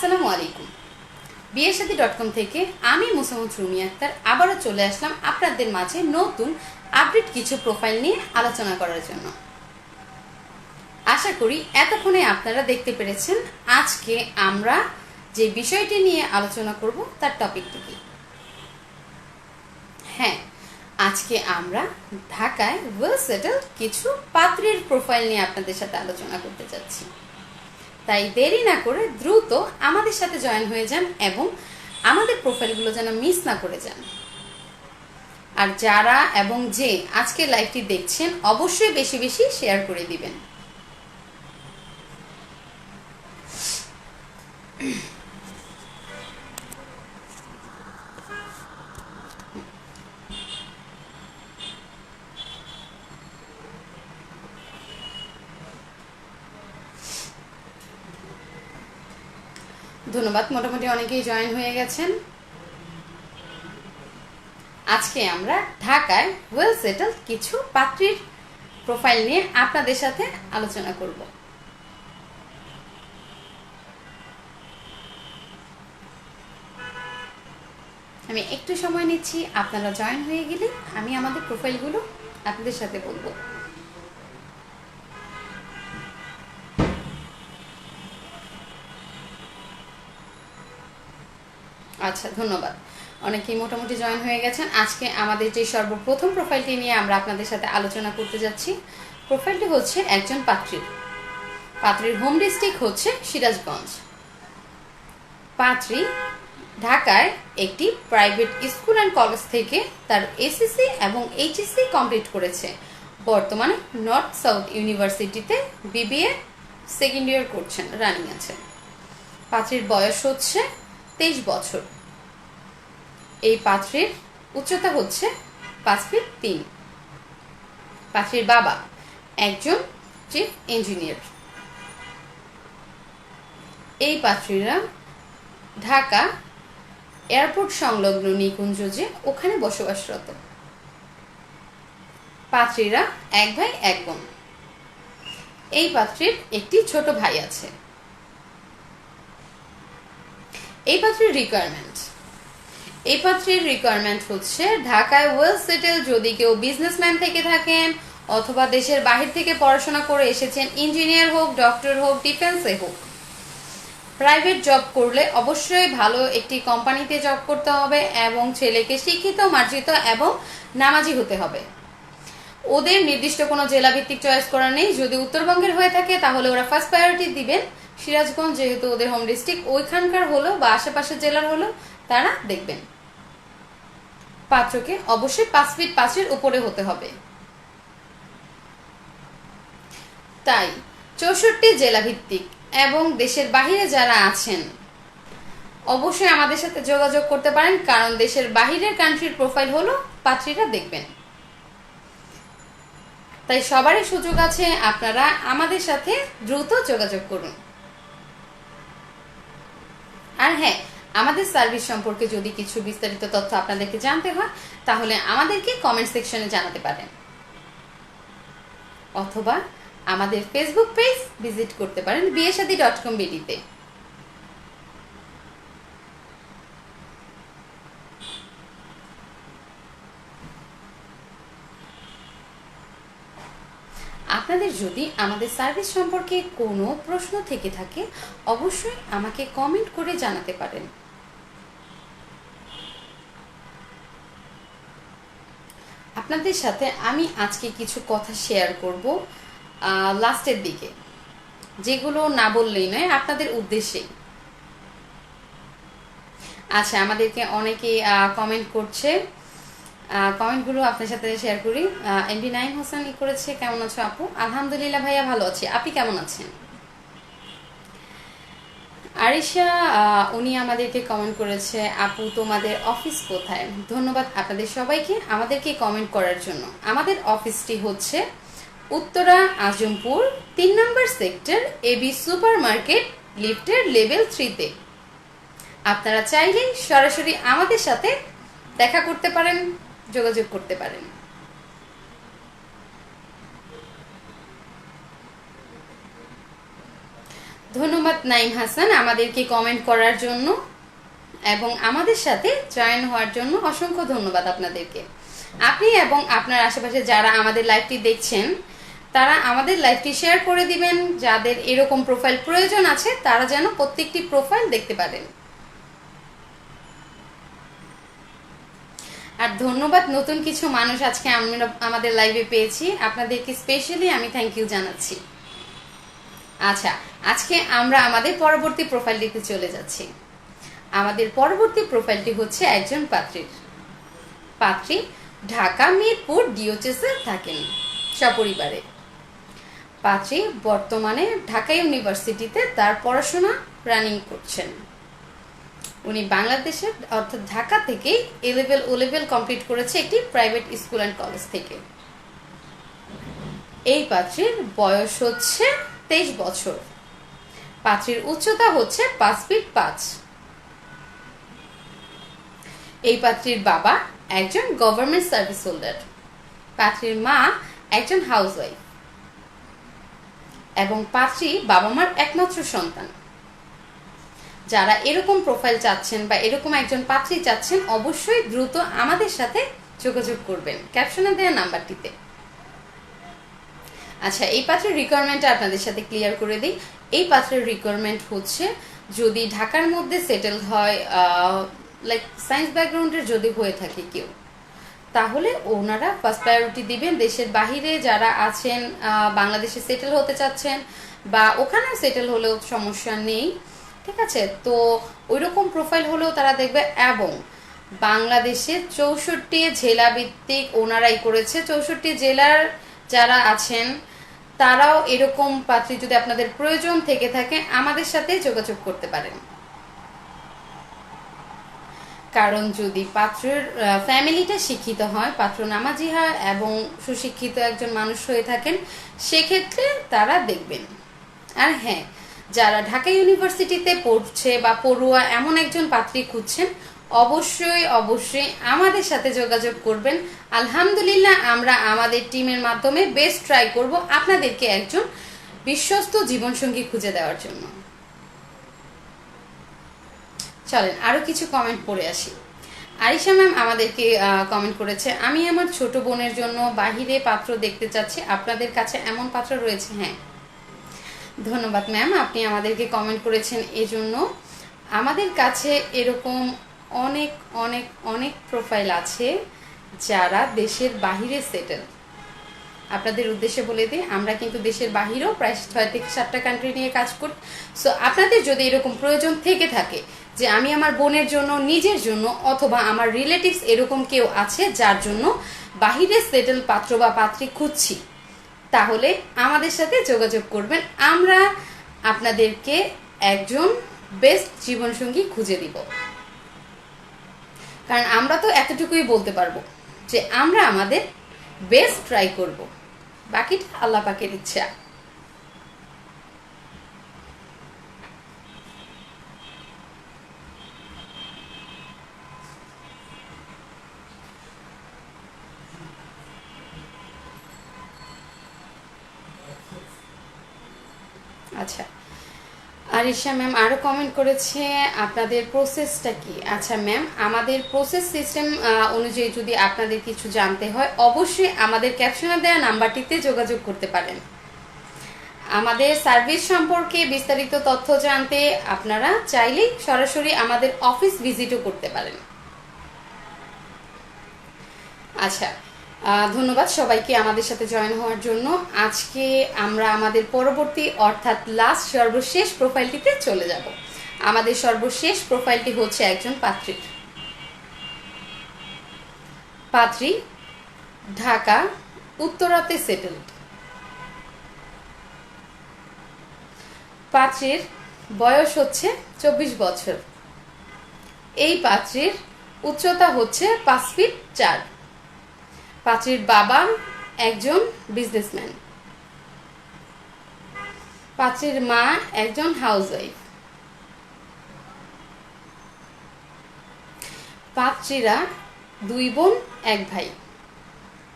আসসালামু আলাইকুম। বিয়ের সাথী ডট কম থেকে আমি মুসামুদ রুমি আক্তার আবারও চলে আসলাম আপনাদের মাঝে নতুন আপডেট কিছু প্রোফাইল নিয়ে আলোচনা করার জন্য। আশা করি এতক্ষণে আপনারা দেখতে পেরেছেন আজকে আমরা যে বিষয়টি নিয়ে আলোচনা করব তার টপিকটি কি। হ্যাঁ আজকে আমরা ঢাকায় ওয়েল সেটেল কিছু পাত্রের প্রোফাইল নিয়ে আপনাদের সাথে আলোচনা করতে যাচ্ছি। তাই দেরি না করে দ্রুত আমাদের সাথে জয়েন হয়ে যান এবং আমাদের প্রোফাইলগুলো যেন মিস না করে যান। আর যারা এবং যে আজকে লাইভটি দেখছেন, অবশ্যই বেশি বেশি শেয়ার করে দিবেন। ধন্যবাদ। মোটামুটি অনেকেই জয়েন হয়ে গেছেন। আজকে আমরা ঢাকায় ওয়েল সেটেল কিছু পাত্রীর প্রোফাইল নিয়ে আপনাদের সাথে আলোচনা করব। আমি একটু সময় নিচ্ছি, আপনারা জয়েন হয়ে গেলে আমি আমাদের প্রোফাইলগুলো আপনাদের সাথে বলব। আচ্ছা ধন্যবাদ। অনেকেই মোটামুটি জয়েন হয়ে গেছেন। আজকে আমাদের যে সর্বপ্রথম প্রোফাইলটি নিয়ে আমরা আপনাদের সাথে আলোচনা করতে যাচ্ছি প্রোফাইলটি হচ্ছে একজন পাত্রীর পাত্রীর হোম ডিস্ট্রিক্ট হচ্ছে সিরাজগঞ্জ। পাত্রী ঢাকায় একটি প্রাইভেট স্কুল অ্যান্ড কলেজ থেকে তার এসএসসি এবং এইচএসসি কমপ্লিট করেছে। বর্তমানে নর্থ সাউথ ইউনিভার্সিটিতে বিবিএ সেকেন্ড ইয়ার করছেন রানিং আছে। পাত্রীর বয়স হচ্ছে তেইশ বছর। এই পাত্রের উচ্চতা হচ্ছে পাঁচ ফিট তিন। পাত্রের বাবা একজন চিফ ইঞ্জিনিয়ার এই পাত্রীরা ঢাকা এয়ারপোর্ট সংলগ্ন নিকুঞ্জ যে ওখানে বসবাসরত। পাত্রীরা এক ভাই, এক বোন। এই পাত্রীর একটি ছোট ভাই আছে। এই পাত্রের রিকোয়ারমেন্ট এই পাত্রের রিকোয়ারমেন্ট হচ্ছে, ঢাকায় ওয়েল সেটেল যদি কেউ বিজনেসম্যান থেকে থাকেন অথবা দেশের বাহির থেকে পড়াশোনা করে এসেছেন ইঞ্জিনিয়ার হোক ডক্টর হোক ডিফেন্সে হোক। প্রাইভেট জব করলে অবশ্যই ভালো একটি কোম্পানিতে জব করতে হবে এবং ছেলেকে শিক্ষিত, মার্জিত এবং নামাজি হতে হবে। ওদের নির্দিষ্ট কোনো জেলা ভিত্তিক চয়েস করা নেই। যদি উত্তরবঙ্গের হয়ে থাকে, তাহলে ওরা ফার্স্ট প্রায়োরিটি দিবেন। সিরাজগঞ্জ যেহেতু ওদের হোম ডিস্ট্রিক্ট ওইখানকার হলো বা আশেপাশের জেলার হলো। তারা দেখবেন। পাত্রকে অবশ্যই পাঁচ ফিট পাঁচের উপরে হতে হবে। তাই চৌষট্টি জেলা ভিত্তিক এবং দেশের বাহিরে যারা আছেন, অবশ্যই আমাদের সাথে যোগাযোগ করতে পারেন, কারণ দেশের বাহিরের কান্ট্রির প্রোফাইল হলো পাত্রীরা দেখবেন। তাই সবারই সুযোগ আছে, আপনারা আমাদের সাথে দ্রুত যোগাযোগ করুন। আর হ্যাঁ আমাদের সার্ভিস সম্পর্কে যদি কিছু বিস্তারিত তথ্য আপনাদেরকে জানতে হয়, তাহলে আমাদেরকে কমেন্ট সেকশনে জানাতে পারেন। অথবা আমাদের ফেসবুক পেজ ভিজিট করতে পারেন বিয়েসাদি ডট কম বিডিতে আপনাদের যদি আমাদের সার্ভিস সম্পর্কে কোনো প্রশ্ন থেকে থাকে, অবশ্যই আমাকে কমেন্ট করে জানাতে পারেন। আপনাদের সাথে আমি আজকে কিছু কথা শেয়ার করব লাস্টের দিকে। যেগুলো না বললেই নয়, আপনাদের উদ্দেশ্যেই। আচ্ছা আমাদেরকে অনেকে কমেন্ট করছে। কমেন্টগুলো আপনার সাথে শেয়ার করি। এমডি নাইম হোসেন করেছে, কেমন আছো আপু? আলহামদুলিল্লাহ ভাইয়া ভালো আছি। আপনি কেমন আছেন? আরিশা উনি আমাদেরকে কমেন্ট করেছে, আপু, তোমাদের অফিস কোথায়? ধন্যবাদ আপনাদের সবাইকে আমাদেরকে কমেন্ট করার জন্য। আমাদের অফিসটি হচ্ছে উত্তরা, আজমপুর, তিন নম্বর সেক্টর এবি সুপার মার্কেট লিফটের লেভেল থ্রিতে আপনারা চাইলে সরাসরি আমাদের সাথে দেখা করতে পারেন। যোগাযোগ করতে পারেন। ধন্যবাদ নাইম হাসান আমাদেরকে কমেন্ট করার জন্য এবং আমাদের সাথে জয়েন হওয়ার জন্য অসংখ্য ধন্যবাদ আপনাদেরকে। আপনি এবং আপনার আশেপাশে যারা আমাদের লাইভটি দেখছেন, তারা আমাদের লাইভটি শেয়ার করে দিবেন। যাদের এরকম প্রোফাইল প্রয়োজন আছে, তারা যেন প্রত্যেকটি প্রোফাইল দেখতে পারেন। আর ধন্যবাদ, নতুন কিছু মানুষ আজকে আমাদের লাইভে পেয়েছি। আপনাদেরকে স্পেশালি আমি থ্যাংক ইউ জানাচ্ছি। আচ্ছা আজকে আমরা আমাদের পরবর্তী প্রোফাইলটিতে চলে যাচ্ছি। আমাদের পরবর্তী প্রোফাইলটি হচ্ছে একজন পাত্রীর। পাত্রী ঢাকা, মিরপুর ডিওচেসে থাকেন সপরিবারে। পাত্রী বর্তমানে ঢাকা ইউনিভার্সিটিতে তার পড়াশোনা রানিং করছেন। উনি বাংলাদেশের অর্থাৎ ঢাকা থেকে A level O level complete করেছে একটি প্রাইভেট স্কুল অ্যান্ড কলেজ থেকে। এই পাত্রীর বয়স হচ্ছে তেইশ বছর। পাত্রীর উচ্চতা হচ্ছে পাঁচ ফিট পাঁচ। এই পাত্রীর বাবা একজন গভর্নমেন্ট সার্ভিস হোল্ডার পাত্রীর মা একজন হাউসওয়াইফ এবং পাত্রী বাবা মার একমাত্র সন্তান। যারা এরকম প্রোফাইল চাচ্ছেন বা এরকম একজন পাত্রী চাচ্ছেন, অবশ্যই দ্রুত আমাদের সাথে যোগাযোগ করবেন। ক্যাপশনে দেওয়া নাম্বারটিতে। আচ্ছা এই পাত্রের রিকোয়ারমেন্টটা আপনাদের সাথে ক্লিয়ার করে দিই। এই পাত্রের রিকোয়ারমেন্ট হচ্ছে, যদি ঢাকার মধ্যে সেটেল হয় লাইক সায়েন্স ব্যাকগ্রাউন্ডের যদি হয়ে থাকে কেউ, তাহলে ওনারা ফার্স্ট প্রায়োরিটি দিবেন দেশের বাহিরে যারা আছেন বাংলাদেশে সেটেল হতে চাচ্ছেন বা ওখানেও সেটেল হলেও সমস্যা নেই। ঠিক আছে? তো ওই রকম প্রোফাইল হলেও তারা দেখবে এবং বাংলাদেশে চৌষট্টি জেলা ভিত্তিক ওনারাই করেছে। চৌষট্টি জেলার যারা আছেন, তারাও এরকম পাত্রী যদি আপনাদের প্রয়োজন থেকে থাকে, আমাদের সাথে যোগাযোগ করতে পারেন। কারণ যদি পাত্রের ফ্যামিলিটা শিক্ষিত হয় পাত্র নামাজি হয় এবং সুশিক্ষিত একজন মানুষ হয়ে থাকেন, সেক্ষেত্রে তারা দেখবেন। আর হ্যাঁ যারা ঢাকা ইউনিভার্সিটিতে পড়ছে বা পড়ুয়া এমন একজন পাত্রী খুঁজছেন, অবশ্যই অবশ্যই আমাদের সাথে যোগাযোগ করবেন। আলহামদুলিল্লাহ, আমরা আমাদের টিমের মাধ্যমে বেস্ট ট্রাই করব আপনাদেরকে একজন বিশ্বস্ত জীবনসঙ্গী খুঁজে দেওয়ার জন্য। চলেন, আরও কিছু কমেন্ট পড়ে আসি। আরিশা ম্যাম আমাদেরকে কমেন্ট করেছে, আমি আমার ছোট বোনের জন্য বাহিরে পাত্র দেখতে চাচ্ছি। আপনাদের কাছে এমন পাত্র রয়েছে? হ্যাঁ। ধন্যবাদ ম্যাম আপনি আমাদেরকে কমেন্ট করেছেন এজন্য। আমাদের কাছে এরকম অনেক অনেক অনেক প্রোফাইল আছে যারা দেশের বাহিরে সেটেল আপনাদের উদ্দেশ্যে বলে দিই, আমরা কিন্তু দেশের বাহিরেও প্রায় ছয় থেকে সাতটা কান্ট্রি নিয়ে কাজ করি। সো আপনাদের যদি এরকম প্রয়োজন থেকে থাকে যে আমি আমার বোনের জন্য, নিজের জন্য, অথবা আমার রিলেটিভস এরকম কেউ আছে যার জন্য বাহিরে সেটেল পাত্র বা পাত্রী খুঁজছি তাহলে আমাদের সাথে যোগাযোগ করবেন। আমরা আপনাদেরকে একজন বেস্ট জীবনসঙ্গী খুঁজে দিব। কারণ আমরা তো এতটুকুই বলতে পারব যে আমরা আমাদের বেস্ট ট্রাই করব। বাকিটা আল্লাহ পাকের ইচ্ছা। আচ্ছা। আরিশা ম্যাম আরও কমেন্ট করেছে, আপনাদের প্রসেসটা কি? আচ্ছা ম্যাম, আমাদের প্রসেস সিস্টেম অনুযায়ী যদি আপনাদের কিছু জানতে হয়, অবশ্যই আমাদের ক্যাপশনে দেওয়া নাম্বারটিতে যোগাযোগ করতে পারেন। আমাদের সার্ভিস সম্পর্কে বিস্তারিত তথ্য জানতে আপনারা চাইলেই সরাসরি আমাদের অফিস ভিজিটও করতে পারেন। আচ্ছা ধন্যবাদ সবাইকে আমাদের সাথে জয়েন হওয়ার জন্য। আজকে আমরা আমাদের পরবর্তী, অর্থাৎ লাস্ট সর্বশেষ প্রোফাইলটিতে চলে যাব। আমাদের সর্বশেষ প্রোফাইলটি হচ্ছে একজন পাত্রীর পাত্রী, ঢাকা, উত্তরাতে সেটেলড পাত্রীর বয়স হচ্ছে চব্বিশ বছর। এই পাত্রীর উচ্চতা হচ্ছে পাঁচ ফিট চার। পাত্রীর বাবা, একজন বিজনেসম্যান পাত্রীর মা, একজন হাউসওয়াইফ পাত্রীরা দুই বোন, এক ভাই।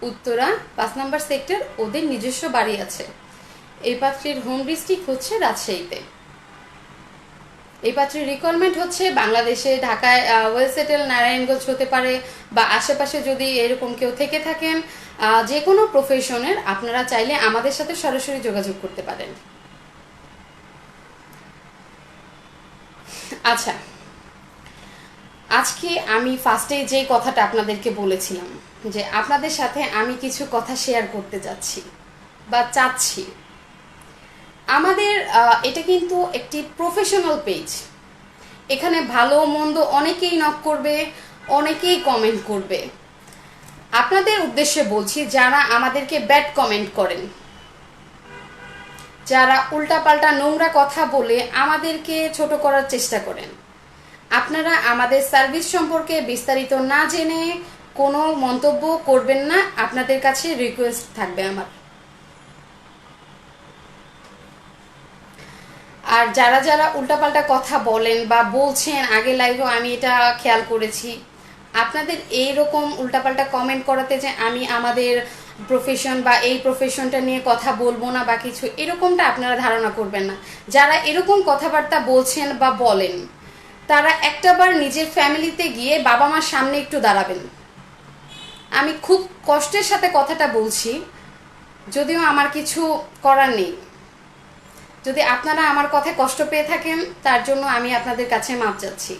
উত্তরা পাঁচ নম্বর সেক্টর ওদের নিজস্ব বাড়ি আছে। এই পাত্রীর হোম ডিস্ট্রিক্ট হচ্ছে রাজশাহীতে। এই পাত্রের রিকোয়ারমেন্ট হচ্ছে বাংলাদেশে, ঢাকায় ওয়েল সেটেল নারায়ণগঞ্জ হতে পারে বা আশেপাশে যদি এরকম কেউ থেকে থাকেন যে কোনো প্রফেশনের আপনারা চাইলে আমাদের সাথে সরাসরি যোগাযোগ করতে পারেন। আচ্ছা আজকে আমি ফার্স্টে যে কথাটা আপনাদেরকে বলেছিলাম যে আপনাদের সাথে আমি কিছু কথা শেয়ার করতে যাচ্ছি বা চাচ্ছি। আমাদের এটা কিন্তু একটি প্রফেশনাল পেজ এখানে ভালো মন্দ অনেকেই নক করবে, অনেকেই কমেন্ট করবে। আপনাদের উদ্দেশ্যে বলছি, যারা আমাদেরকে ব্যাড কমেন্ট করেন, যারা উল্টাপাল্টা নোংরা কথা বলে আমাদেরকে ছোট করার চেষ্টা করেন, আপনারা আমাদের সার্ভিস সম্পর্কে বিস্তারিত না জেনে কোনো মন্তব্য করবেন না, আপনাদের কাছে রিকোয়েস্ট থাকবে আমার। আর যারা যারা উল্টাপাল্টা কথা বলেন বা বলছেন, আগে লাইভেও আমি এটা খেয়াল করেছি। আপনাদের এইরকম উল্টাপাল্টা কমেন্ট করাতে যে আমি আমাদের প্রফেশন বা এই প্রফেশনটা নিয়ে কথা বলব না বা কিছু, এরকমটা আপনারা ধারণা করবেন না। যারা এরকম কথাবার্তা বলছেন বা বলেন, তারা একটাবার নিজের ফ্যামিলিতে গিয়ে বাবা মার সামনে একটু দাঁড়াবেন। আমি খুব কষ্টের সাথে কথাটা বলছি, যদিও আমার কিছু করার নেই। যদি আপনারা আমার কথায় কষ্ট পেয়ে থাকেন, তার জন্য আমি আপনাদের কাছে মাপ চাচ্ছি।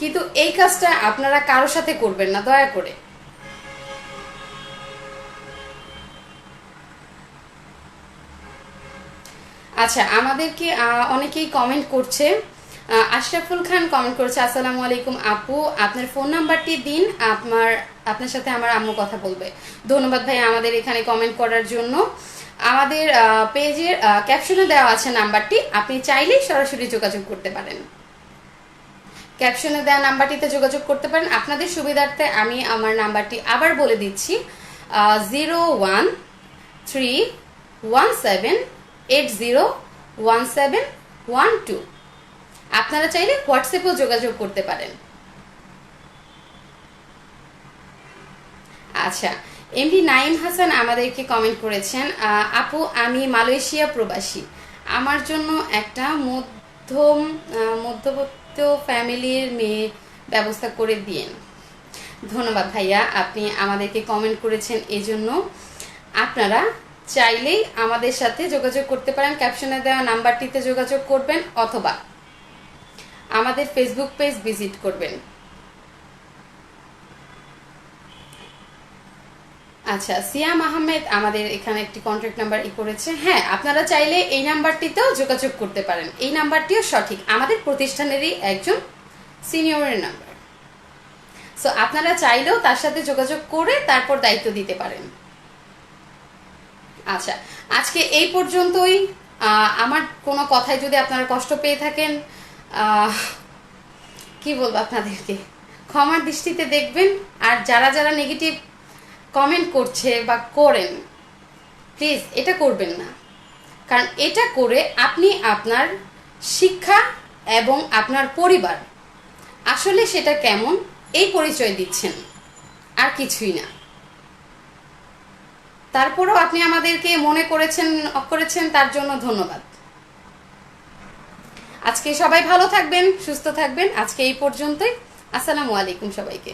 কিন্তু এই কাজটা আপনারা কারোর সাথে করবেন না, দয়া করে। আচ্ছা আমাদেরকে অনেকেই কমেন্ট করছে। আশরাফুল খান কমেন্ট করেছে, আসসালামু আলাইকুম আপু, আপনার ফোন নাম্বারটি দিন আমার আপনার সাথে আমার আম্মু কথা বলবে। ধন্যবাদ ভাই আমাদের এখানে কমেন্ট করার জন্য। আমাদের পেজের ক্যাপশনে দেওয়া আছে নাম্বারটি। আপনি চাইলেই সরাসরি যোগাযোগ করতে পারেন। ক্যাপশনে দেওয়া নাম্বারটিতে যোগাযোগ করতে পারেন। আপনাদের সুবিধার্থে আমি আমার নাম্বারটি আবার বলে দিচ্ছি zero one three one seven eight zero one seven one two. আপনারা চাইলে হোয়াটসঅ্যাপেও যোগাযোগ করতে পারেন। আচ্ছা এমডি নাইম হাসান আমাদেরকে কমেন্ট করেছেন আপু, আমি মালয়েশিয়া প্রবাসী। আমার জন্য একটা মধ্যম মধ্যবিত্ত ফ্যামিলির মেয়ে ব্যবস্থা করে দিয়েন। ধন্যবাদ ভাইয়া, আপনি আমাদেরকে কমেন্ট করেছেন এই জন্য আপনারা চাইলেই আমাদের সাথে যোগাযোগ করতে পারেন ক্যাপশনে দেওয়া নাম্বারটিতে যোগাযোগ করবেন, অথবা আমাদের ফেসবুক পেজ ভিজিট করবেন। আচ্ছা সিয়াম আহমেদ আমাদের এখানে একটি কন্ট্যাক্ট নাম্বার ই করেছে। হ্যাঁ আপনারা চাইলে এই নাম্বারটিতেও যোগাযোগ করতে পারেন। এই নাম্বারটিও সঠিক। আমাদের প্রতিষ্ঠানেরই একজন সিনিয়রের নাম্বার সো আপনারা চাইলেও তার সাথে যোগাযোগ করে তারপর দায়িত্ব দিতে পারেন। আচ্ছা আজকে এই পর্যন্তই। আমার কোনো কথায় যদি আপনারা কষ্ট পেয়ে থাকেন কি বলব আপনাদেরকে? ক্ষমার দৃষ্টিতে দেখবেন। আর যারা যারা নেগেটিভ কমেন্ট করছে বা করেন প্লিজ এটা করবেন না। কারণ এটা করে আপনি আপনার শিক্ষা এবং আপনার পরিবার। আসলে সেটা কেমন? এই পরিচয় দিচ্ছেন, আর কিছুই না। তারপরেও আপনি আমাদেরকে মনে করেছেন করেছেন, তার জন্য ধন্যবাদ। আজকে সবাই ভালো থাকবেন, সুস্থ থাকবেন। আজকে এই পর্যন্তই। আসসালামু আলাইকুম সবাইকে।